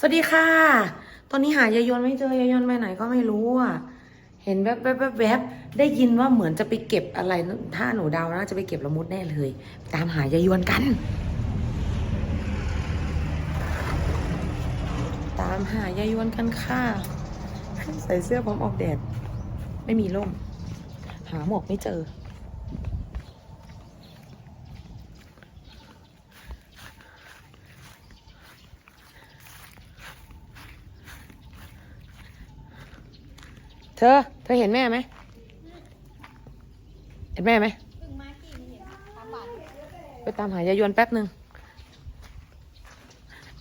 สวัสดีค่ะ ตอนนี้หายายยนไม่เจอยายยนไปไหนก็ไม่รู้อะ เห็นแวบแวบแวบแวบได้ยินว่าเหมือนจะไปเก็บอะไร ถ้าหนูเดานะจะไปเก็บละมุดแน่เลย ตามหายายยนกัน ตามหายายยนกันค่ะ ใส่เสื้อพร้อมออกแดด ไม่มีร่ม หาหมวกไม่เจอ เธอ เธอเห็นแม่ไหม เห็นแม่ไหมไปตามหายายยวนแป๊บหนึ่ง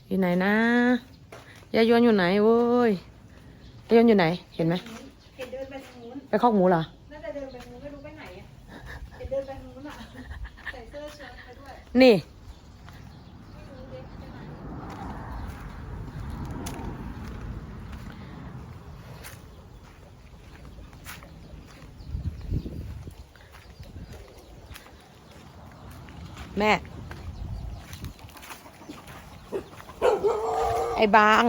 อยู่ไหนนะยายยวนอยู่ไหนเว้ยยายยวนอยู่ไหน เห็นไหมเห็นเดินไปทางนู้นไปคอกหมูเหรอ น่าจะเดินไปทางนู้นไม่รู้ไปไหนอะเห็นเดินไปทางนู้นอะใส่เสื้อเชิ้ตไปด้วย นี่ แม่ ไอ้บาง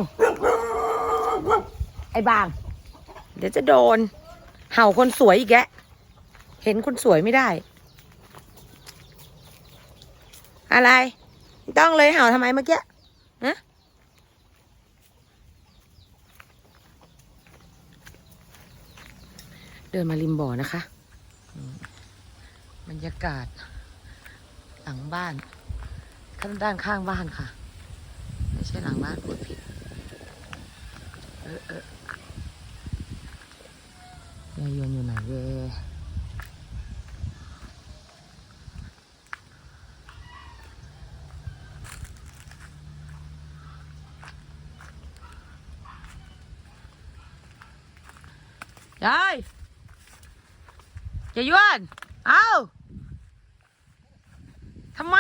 ไอ้บาง เดี๋ยวจะโดน เห่าคนสวยอีกแกเห็นคนสวยไม่ได้ อะไร ต้องเลยเห่าทำไมเมื่อกี้ฮะเดินมาริมบ่อนะคะ บรรยากาศ หลังบ้านข้างด้านข้างบ้านค่ะ ไม่ใช่หลังบ้านพูดผิดเออเออยายยวนอยู่ไหนเย่ยายยายยวน เอา ทำไม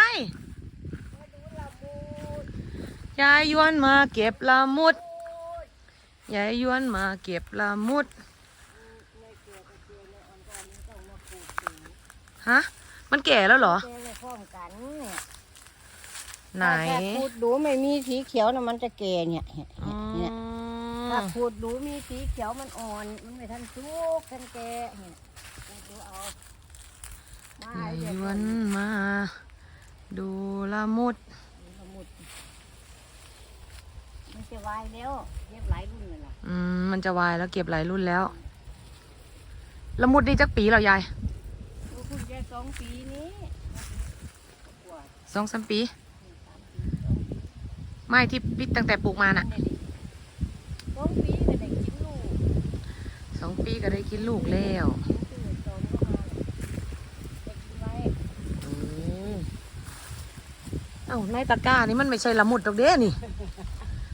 ยายยวนมาเก็บละมุด ยายยวนมาเก็บละมุด ฮะ มันแก่แล้วเหรอเดินไปพร้อมกันเนี่ยไหน ถ้าพูดดูไม่มีสีเขียวนะมันจะแก่เนี่ยเนี่ยอ๋อเนี่ยถ้าพูดดูมีสีเขียวมันอ่อน มันไม่ทันสุกทันแก่เนี่ยพูดดูเอามายายเดี๋ยวนมา ดูละมุดสมุดมันจะวายแล้วเย็บหลายรุ่นเลยล่ะอืมมันจะวายแล้วเก็บหลายรุ่นแล้ว ละมุดนี่จักปีแล้วยายดูคุณแค่สองปีนี้กว่าสองสามปีไม่ที่ปิดตั้งแต่ปลูกมาน่ะสองปีก็ได้กินลูกสองปีก็ได้กินลูกแล้ว กินตื่นตอนก็มาได้กินไว้ อืม เอ้าในตะกร้านี่มันไม่ใช่ละมุดดอกเด้นี่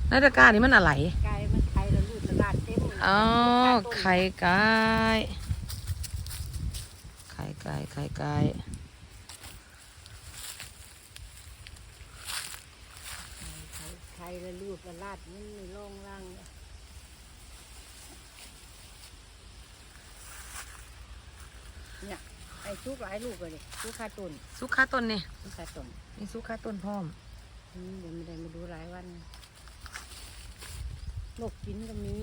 ในตะกร้านี่มันอะไรไก่มันไข่แล้วลูกตลาดเต็มเลยอ๋อไข่ไก่ไข่ไก่ไข่ไก่ไข่แล้วลูกตลาดมันมีร่องร่างเนี่ยเนี่ย ไอ้ซุกหลายลูกเลยซุกขาตุนซุกข้าต้นนี่ซุกขาตุนมีซุกข้าต้นพร้อม อืมเดี๋ยวไม่ได้มาดูหลายวันนกกินก็มี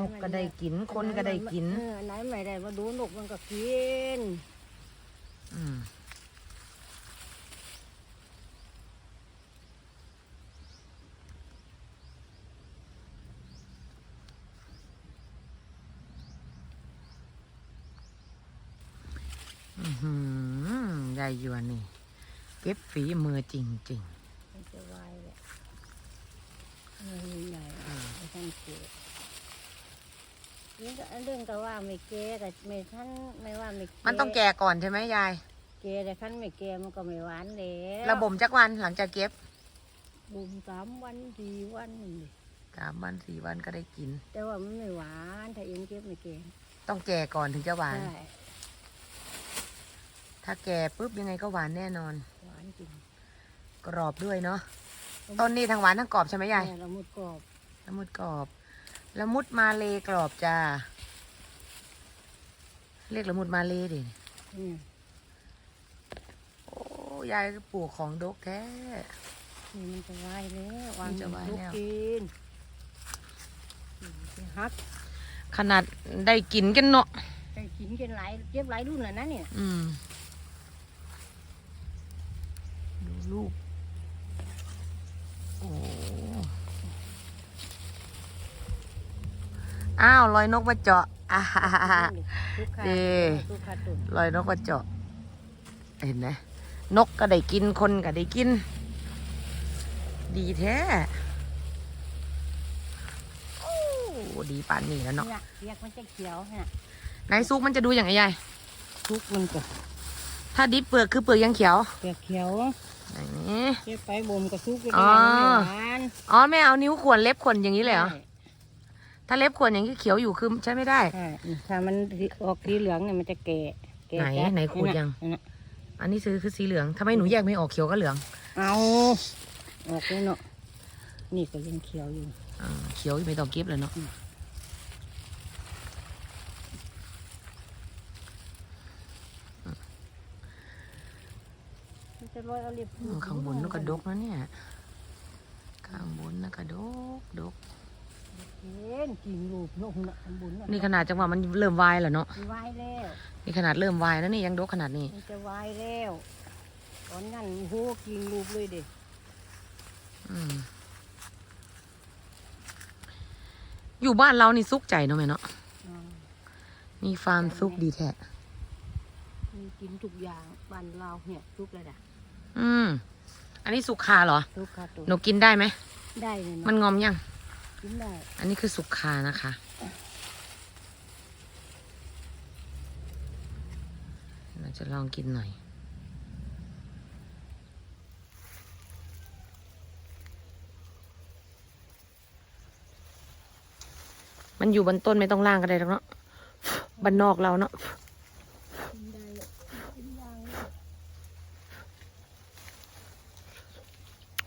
นกก็ได้กิน คนก็ได้กิน เออไหนไม่ได้มาดูนกมันก็กิน อืมอื้อหื อยายยวนนี่ เก็บฝีมือจริงมันจะวายแหละเออใหญ่ไม่ท่านเกิดนี่ก็เรื่องก็ว่าไม่เกกับไม่ท่านไม่ว่าไม่เกๆมันต้องแก่ก่อนใช่ไหมยาย เกแต่ท่านไม่เกมันก็ไม่หวานแล้วระบ่มจักวันหลังจากเก็บบุมสามวันสี่วันนี่สามวันสี่วันก็ได้กิน แต่ว่ามันไม่หวาน ถ้าเองเก็บไม่เกต้องแก่ก่อนถึงจะหวานใช่ ถ้าแก่ปุ๊บยังไงก็หวานแน่นอน หวานจริงกรอบด้วยเนาะต้นนี้ทั้งหวานทั้งกรอบใช่ไหมยายแม่ละมุดกรอบละมุดกรอบละมุดมาเลกรอบจ้าเรียกละมุดมาเลดิอืมโอ้ยายก็ปลูกของดกแท้นี่มันจะวายแล้ววายางจะไว้ลูกแล้วกินอืมสิฮักขนาดได้กินกันเนาะไปกินกันหลายเจ็บหลายรุ่นแล้วนะเนี่ย อืม ดู ลูก โอ้อ้าวลอยนกมาเจาะอ่าฮ่าฮ่าฮ่าลูกค้าดีลูกค้าตุ่นลอยนกมาเจาะ เห็นไหมนกก็ได้กินคนก็ได้กิน ดีแท้โอ้ดีป่านนี้แล้วเนาะเนี่ยเรียกมันจะเขียวเนี่ยไหนซุกมันจะดูอย่างไรยายทุกมันก็ถ้าดิบเปลือกคือเปลือกยังเขียว เปียกเขียว ไหนนี้ เก็บไปบ่มกับซุกไปอ๋ได้อไม่หวานอ๋อแม่เอานิ้วขวนเล็บขวนอย่างนี้เลยเหรอใช่ถ้าเล็บขวนอย่างนี้เขียวอยู่คือใช้ไม่ได้ ใช่ถ้ามันออกสีเหลืองเนี่ยมันจะแก่แก่ไหนจัดไหนขูดยังนั่นน่ะอันนี้ซื้อคือสีเหลืองทำไมหนูแยกไม่ออกเขียวกับเหลืองเอาออกเลยเนาะนี่ก็ยังเขียวอยู่ อ่าเขียวไม่ต้องเก็บเลยเนาะมั จะลอยเอาเรียบอืมข้างบนนกกระดกนะเนี่ย ข้างบนนะกระดกดกเห็นกิ่งลูกนกน่ะข้างบนน่ะนี่ขนาดจังหวะมันเริ่มวายแล้วเนาะมันวายแล้วนี่ขนาดเริ่มวายแล้วนี่ยังดกขนาดนี้ มันจะวายแล้วตอนนั้นโอ้โหกิ่งลูกเลยเด็กอืมอยู่บ้านเรานี่ซุกใจเนาะแม่เนาะ มีฟาร์มซุกดีแท้ มีกินทุกอย่างบ้านเราเนี่ยทุกระดับ อืม อันนี้สุกคาเหรอทุกขาตัวหนูกินได้ไหม ได้เลยมันเนาะงอมยัง กินได้อันนี้คือสุกคานะคะ เราจะลองกินหน่อย มันอยู่บนต้นไม่ต้องล่างก็ได้หรอกเนาะบ้านนอกเราเนาะ กินได้กินอย่างเลย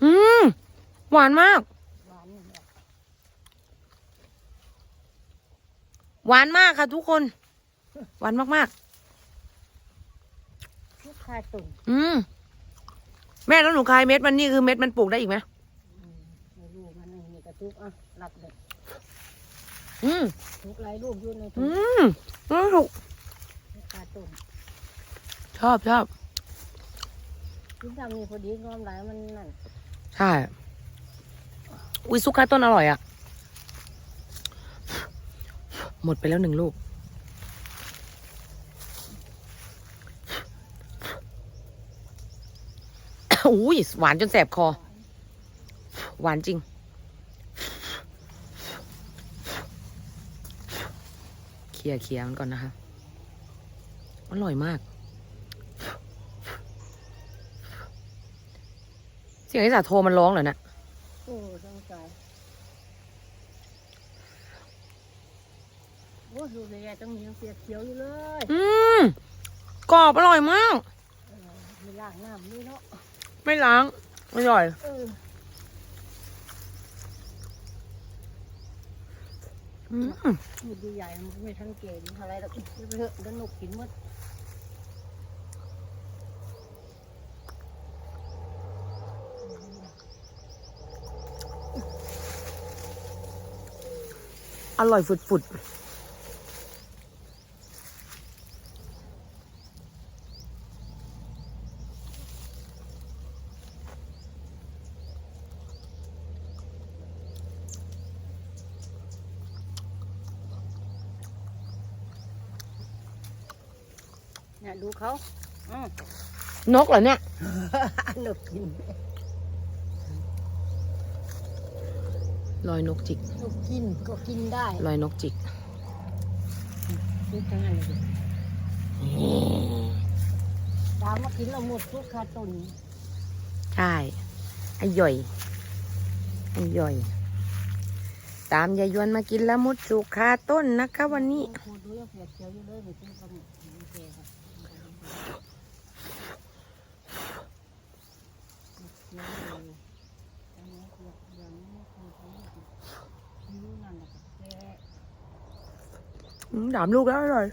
อืม หวานมากหวานเนี่ยหวานมากค่ะทุกคน หวานมากทุกขาตุ่นๆอืมแม่แล้วหนูคายเม็ดมันนี่คือเม็ดมันปลูกได้อีกไหมในลูกมันนี่กระทุกอะหลับเลยอืมทุกหลายลูกอยู่ในทุอืกมอืมถูกทุกขาตุ่นชอบชอบกินทำนี่พอดีงอมหลายมันนั่นใช่ อุ้ยซุกคาต้นอร่อยอะ่ะ หมดไปแล้วหนึ่งลูก อุ้ยหวานจนแสบคอ หวานจริง เคลียร์เคลียร์มันก่อนนะคะ อร่อยมาก เสียงไอ้สาโทรมันร้องเหรอเนะโอ้สงสาร โอ้ดูเลยต้องมีน้ำเปียเขียวอยู่เลยอืมกรอบอร่อยมาก เออมีล้างน้ำนี่เนาะไม่ล้างอร่อย เอออืมมันดูใหญ่มันไม่ทันเกณฑ์อะไรหรอกไปเถอะเดี๋ยวหนกกินหมดอร่อยฝุดๆ เนี่ยดูเขาอืมนกเหรอเนี่ย หนกกินลอยนกจิก หนกกินก็กินได้ลอยนกจิก ทุกทั้งนั้นเลยดาวมากินเราหมดทุกขาตุนใช่ไอ้ย่อยไอ้ย่อย ตามยายยวนมากินละมุดสุคาต้นนะคะวันนี้ โอ้โหดูยังเปียกเขียวอยู่เลยไปซื้อปลาหมึกมันแก่ครับเขียวอยู่อันนี้เปียกเหลืองนี่คือเขาไม่ติดนิ้วนั่นแหละครับ Ừ, đạm luôn đó rồi.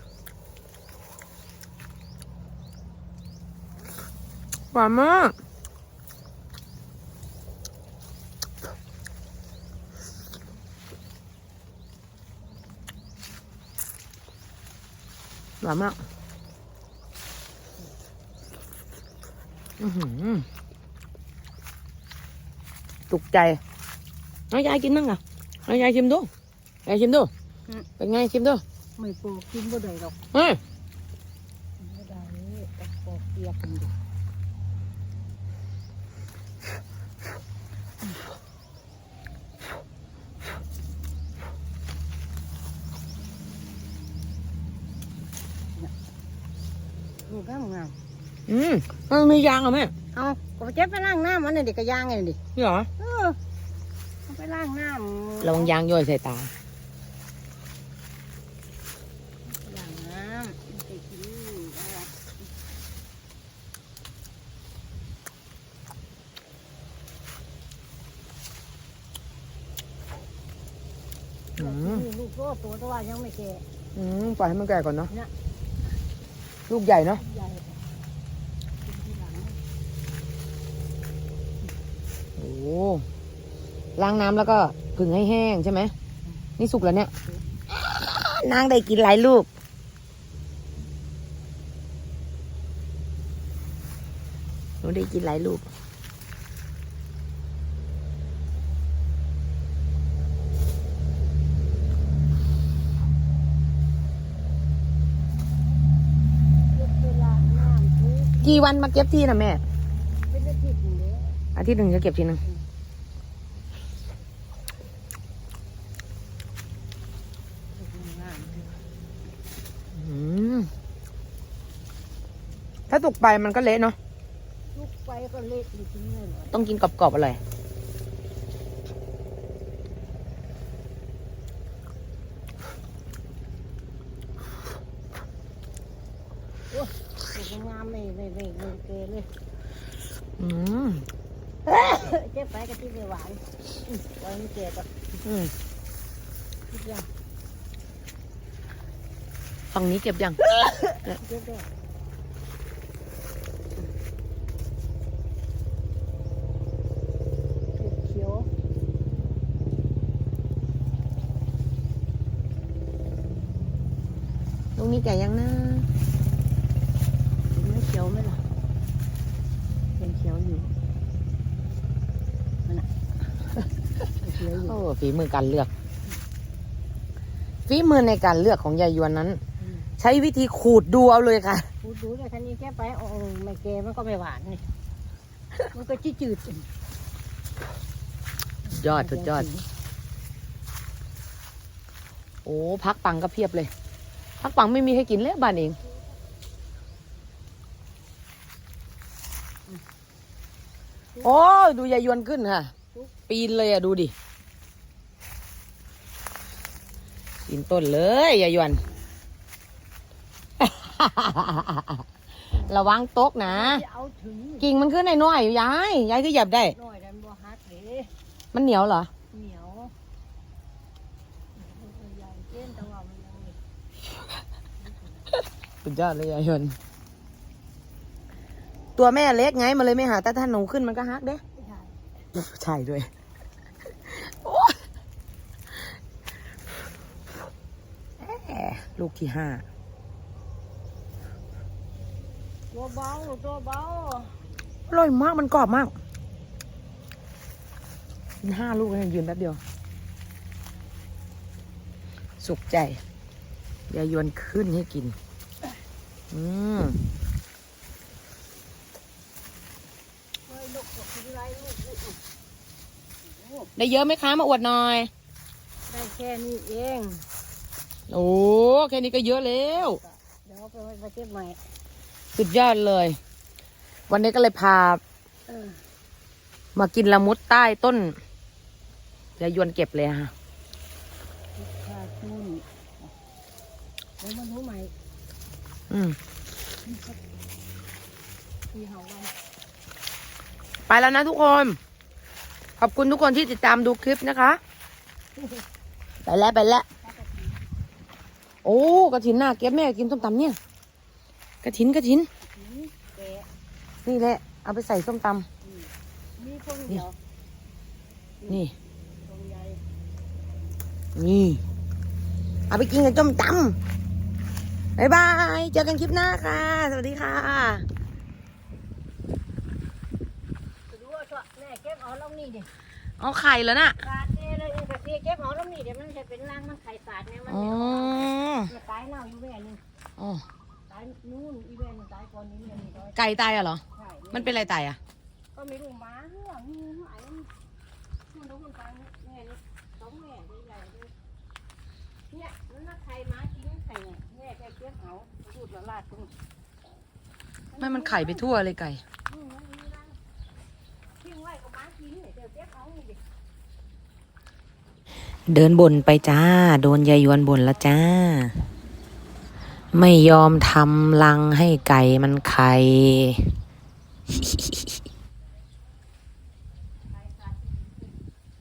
Bà má Bà má ตุกใจเอายายกินมั่งอะเอายายชิมดูยายชิมดู เป็นไงชิมดู ไม่ปลูกกินบ่ได้หรอกเฮ้ยกินบ่ได้ต้องปอกเปียกกันดิลูกงามงามอืม มันมียางเหรอแม่ๆเอาก็ไปเก็บไปล้างน้ำมันน่ะเด็กก็ย่างไงดินี่เหรอเออเอาไปล้างน้ำระวังยางย่อยใส่ตาล้างน้ำมันจะกินอะไรอืมนี่ลูกโตตัวแต่ว่ายังไม่แก่อืมปล่อยให้มันแก่ก่อนเนาะเนี่ยลูกใหญ่เนาะ ใหญ่กินทีหลัง โอ้ ล้างน้ำแล้วก็ผึ่งให้แห้งใช่ไหม นี่สุกแล้วเนี่ย นางได้กินหลายลูก หนูได้กินหลายลูกเก็บเวลาน้ำทุกกี่วันมาเก็บทีนะแม่เป็นอาทิตย์อยู่แล้วอาทิตย์หนึ่งจะเก็บทีหนึ่ง ลูกงามๆ อืมถ้า สุกไปมันก็เละเนาะลูกไปก็เละจริงๆเลยเหรอต้องกินกรอบๆอร่อยลูกงามๆไม่ไม่ไม่ไม่เกยเลยอืมเจ๊ไปกับที่ไม่หวานอืมไว้ไม่เกยก็อืมคิดยังฝั่งนี้เก็บยัง เจ๊ได้เก็บเขียว ลูกนี้แก่ยังนะเห็นไหมเขียวไหมล่ะยังเขียวอยู่มันอะยังเขียวอยู่โอ้ฝีมือการเลือก ฝีมือในการเลือกของยายยวนนั้นอืมใช้วิธีขูดดูเอาเลยค่ะพูดดูเลยคันนี้แค่ไปโอ้ไม่เกยมันก็ไม่หวานนี่มันก็จืดจืดๆยอดสุดยอด โอ้พักปังก็เพียบเลย พักปังไม่มีให้กินเลยบ้านเองโอ้ยดูยายยวนขึ้นค่ะ ปีนเลยอะดูดิปีนต้นเลยยายยวน ระวังตกนะจะเอาถึงกิ่งมันขึ้นในน้อยๆยาย ยายก็หยับได้น้อยดันบ่ฮักเด้มันเหนียวเหรอ เหนียวใหญ่เกินแต่ว่ามันยังไม่ สุดยอดเลยยายยนต์ตัวแม่เล็กไงมันเลยไม่หาแต่ถ้าหนูขึ้นมันก็ฮักเด้ใช่ใช่ด้วยโอ๊ยแหมลูกที่ห้าตัวเบาตัวเบาอร่อยมากมันกรอบมากกินห้าลูกเลยยืนแป๊บเดียว สุขใจยายยวนขึ้นให้กิน อืมเฮ้ยลูกบอกกินไรลูกลูกโอ้ได้เยอะไหมคะมาอวดหน่อย ได้แค่นี้เอง โอ้แค่นี้ก็เยอะแล้ว เดี๋ยวเอาไปไว้ไปเก็บใหม่ สุดยอดเลย วันนี้ก็เลยพาเออมากินละมุดใต้ต้นยายยวนเก็บเลยค่ะค่าทุนเดี๋ยวมันรู้ใหม่ อืมที่เฮาวันไปแล้วนะทุกคน ขอบคุณทุกคนที่ติดตามดูคลิปนะคะ ไปแล้วไปแล้ว โอ้กระถินหน้าเก็บแม่กินส้มตำเนี่ยกระถินกระถินหืมแกะนี่แหละ เอาไปใส่ส้มตมีคนเดียวำนี่ตรงใหญ่นี่ เอาไปกินกับส้มต บ๊ายบาย เจอกันคลิปหน้าค่ะ สวัสดีค่ะดูว่าตัวแม่เก็บเอาลงนี่ดิเอาไข่แล้วน่ะสาดเนี่ยเลยกะเทียเก็บเอาลงนี่เดี๋ยวมันจะเป็นรังมันไข่สาดเนี่ยมันอ๋อมันตายเน่าอยู่แม่นึงอ๋อตายนู่นอีแม่นึงตายก่อนนี้เนี่ยมีร้อยไก่ตายอะเหรอใช่มันเป็นอะไรตายอะก็ไม่รู้หมาเรื่องงูหายมันมันรู้มันตายเนี่ยแม่นี่สองแม่ใหญ่ๆเลยเนี่ยมันน่าไข่หมากินไข่เนี่ยแม่แก เก็บเอาพูดละลาดตรงไม่มันไข่ไปทั่วเลยไก่อืมมันมีรังทิ้งไว้กับหมากินเนี่ยเดี๋ยวเก็บเอานี่ดิเดินบนไปจ้า โดนยายยวนบนแล้วจ้า ไม่ยอมทำรังให้ไก่มันไข่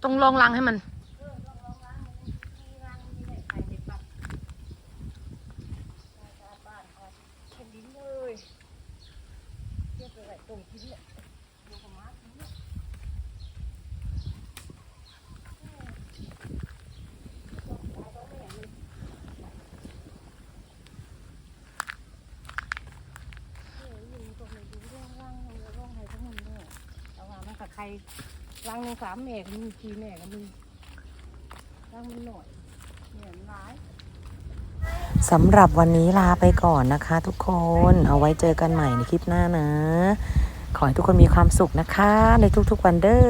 ต้องลองรังให้มัน เออลองลองล้างมันมีรังมีไข่เด็ดปักสะอาดบ้านก่อนเป็นดินเลยเก็บไปไว้ตรงกินเนี่ยดูกับหมากินเนี่ย เอออยู่ตรงไหนดูเรื่องร่างเรื่องร่างไหนทั้งหมดเนี่ยแต่ว่ามันกับใค รร่างหนึ่งสามแม่ก็มีสี่แม่ก็มีรังมันหน่อยเหนื่อยร้าย สำหรับวันนี้ลาไปก่อนนะคะทุกคน เอาไว้เจอกันใหม่ในคลิปหน้านะ ขอให้ทุกคนมีความสุขนะคะ ในทุกๆวันเด้อ